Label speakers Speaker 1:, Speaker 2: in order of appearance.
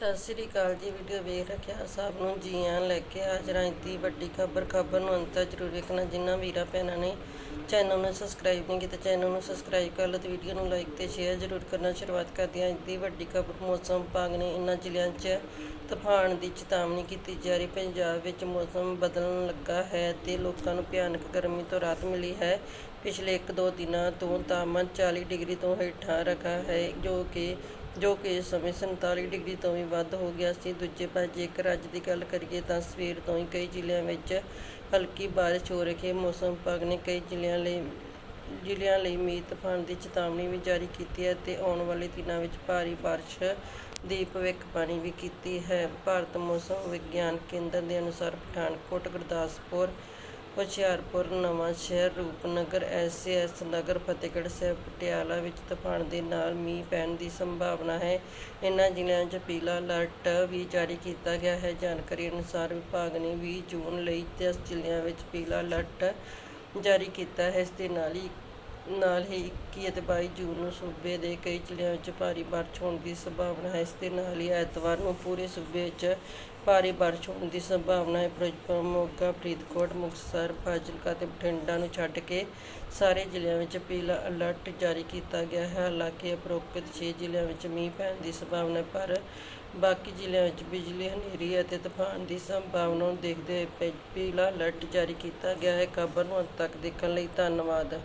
Speaker 1: ਸਤਿ ਸ੍ਰੀ ਅਕਾਲ ਜੀ ਵੀਡੀਓ ਵੇਖ ਰੱਖਿਆ ਸਭ ਨੂੰ, ਜੀ ਆਇਆਂ ਲੈ ਕੇ ਹਾਜ਼ਰ ਹਾਂ ਦੀ ਵੱਡੀ ਖਬਰ ਖਬਰ ਨੂੰ ਅੰਤ ਤੱਕ ਜ਼ਰੂਰ ਵੇਖਣਾ। ਜਿਨ੍ਹਾਂ ਵੀਰਾਂ ਭੈਣਾਂ ਨੇ ਚੈਨਲ ਨੂੰ ਸਬਸਕ੍ਰਾਈਬ ਨਹੀਂ ਕੀਤਾ ਚੈਨਲ ਨੂੰ ਸਬਸਕ੍ਰਾਈਬ ਕਰ ਲਓ ਤੇ ਵੀਡੀਓ ਨੂੰ ਲਾਈਕ ਤੇ ਸ਼ੇਅਰ ਜ਼ਰੂਰ ਕਰਨਾ। ਸ਼ੁਰੂਆਤ ਕਰਦੇ ਹਾਂ ਅੱਜ ਦੀ ਵੱਡੀ ਖਬਰ, ਮੌਸਮ ਵਿਭਾਗ ਨੇ ਇਨ੍ਹਾਂ ਜ਼ਿਲ੍ਹਿਆਂ 'ਚ ਤੂਫਾਨ ਦੀ ਚੇਤਾਵਨੀ ਕੀਤੀ। ਜਾ ਰਹੀ ਪੰਜਾਬ ਵਿੱਚ ਮੌਸਮ ਬਦਲਣ ਲੱਗਾ ਹੈ ਤੇ ਲੋਕਾਂ ਨੂੰ ਭਿਆਨਕ ਗਰਮੀ ਤੋਂ ਰਾਹਤ ਮਿਲੀ ਹੈ। ਪਿਛਲੇ 1-2 ਦਿਨਾਂ ਤੋਂ ਤਾਪਮਾਨ 40 ਡਿਗਰੀ ਤੋਂ ਹੇਠਾਂ ਰੱਖਾ ਹੈ, ਜੋ ਕਿ ਜੋ ਕਿ ਇਸ ਸਮੇਂ 47 ਡਿਗਰੀ ਤੋਂ ਵੀ ਵੱਧ ਹੋ ਗਿਆ ਸੀ। ਦੂਜੇ ਪਾਸੇ ਜੇਕਰ ਅੱਜ ਦੀ ਗੱਲ ਕਰੀਏ ਤਾਂ ਸਵੇਰ ਤੋਂ ਹੀ ਕਈ ਜ਼ਿਲ੍ਹਿਆਂ ਵਿੱਚ ਹਲਕੀ ਬਾਰਿਸ਼ ਹੋ ਰਹੀ ਹੈ। ਮੌਸਮ ਵਿਭਾਗ ਨੇ ਕਈ ਜ਼ਿਲ੍ਹਿਆਂ ਲਈ ਜ਼ਿਲ੍ਹਿਆਂ ਲਈ ਮੀਂਹ ਤੂਫਾਨ ਦੀ ਚੇਤਾਵਨੀ ਵੀ ਜਾਰੀ ਕੀਤੀ ਹੈ ਤੇ ਆਉਣ ਵਾਲੇ ਦਿਨਾਂ ਵਿੱਚ ਭਾਰੀ ਬਾਰਿਸ਼ ਦੀ ਭਵਿੱਖਬਾਣੀ ਵੀ ਕੀਤੀ ਹੈ। ਭਾਰਤ ਮੌਸਮ ਵਿਗਿਆਨ ਕੇਂਦਰ ਦੇ ਅਨੁਸਾਰ ਪਠਾਨਕੋਟ, ਗੁਰਦਾਸਪੁਰ ਹੁਸ਼ਿਆਰਪੁਰ, ਨਵਾਂ ਸ਼ਹਿਰ ਰੂਪਨਗਰ ਐਸਐਸ ਨਗਰ ਫਤਿਹਗੜ੍ਹ ਸਾਹਿਬ, ਪਟਿਆਲਾ ਵਿੱਚ ਤੂਫਾਨ ਦੇ ਨਾਲ ਮੀਂਹ ਪੈਣ ਦੀ ਸੰਭਾਵਨਾ ਹੈ। ਇਨ੍ਹਾਂ ਜ਼ਿਲ੍ਹਿਆਂ 'ਚ ਪੀਲਾ ਅਲਰਟ ਵੀ ਜਾਰੀ ਕੀਤਾ ਗਿਆ ਹੈ। ਜਾਣਕਾਰੀ ਅਨੁਸਾਰ ਵਿਭਾਗ ਨੇ 20 ਜੂਨ ਲਈ 10 ਜ਼ਿਲ੍ਹਿਆਂ ਵਿੱਚ ਪੀਲਾ ਅਲਰਟ ਜਾਰੀ ਕੀਤਾ ਹੈ। ਇਸ ਦੇ ਨਾਲ ਹੀ ਨਾਲ ਹੀ 21 ਅਤੇ 22 ਜੂਨ ਨੂੰ ਸੂਬੇ ਦੇ ਕਈ ਜ਼ਿਲ੍ਹਿਆਂ ਵਿੱਚ ਭਾਰੀ ਬਾਰਿਸ਼ ਹੋਣ ਦੀ ਸੰਭਾਵਨਾ ਹੈ। ਇਸ ਦੇ ਨਾਲ ਹੀ ਐਤਵਾਰ ਨੂੰ ਪੂਰੇ ਸੂਬੇ ਵਿੱਚ ਭਾਰੀ ਬਾਰਿਸ਼ ਹੋਣ ਦੀ ਸੰਭਾਵਨਾ ਹੈ। ਫਿਰੋਜ਼ਪੁਰ, ਮੋਗਾ, ਫਰੀਦਕੋਟ, ਮੁਕਤਸਰ, ਫਾਜ਼ਿਲਕਾ ਅਤੇ ਬਠਿੰਡਾ ਨੂੰ ਛੱਡ ਕੇ ਸਾਰੇ ਜ਼ਿਲ੍ਹਿਆਂ ਵਿੱਚ ਪੀਲਾ ਅਲਰਟ ਜਾਰੀ ਕੀਤਾ ਗਿਆ ਹੈ। ਹਾਲਾਂਕਿ ਉਪਰੋਕਤ 6 ਜ਼ਿਲ੍ਹਿਆਂ ਵਿੱਚ ਮੀਂਹ ਪੈਣ ਦੀ ਸੰਭਾਵਨਾ ਹੈ, ਪਰ ਬਾਕੀ ਜ਼ਿਲ੍ਹਿਆਂ ਵਿੱਚ ਬਿਜਲੀ, ਹਨੇਰੀ ਅਤੇ ਤੂਫਾਨ ਦੀ ਸੰਭਾਵਨਾ ਨੂੰ ਦੇਖਦੇ ਹੋਏ ਪੀ- ਪੀਲਾ ਅਲਰਟ ਜਾਰੀ ਕੀਤਾ ਗਿਆ ਹੈ। ਖਬਰ ਨੂੰ ਅੰਤ ਤੱਕ ਦੇਖਣ ਲਈ ਧੰਨਵਾਦ।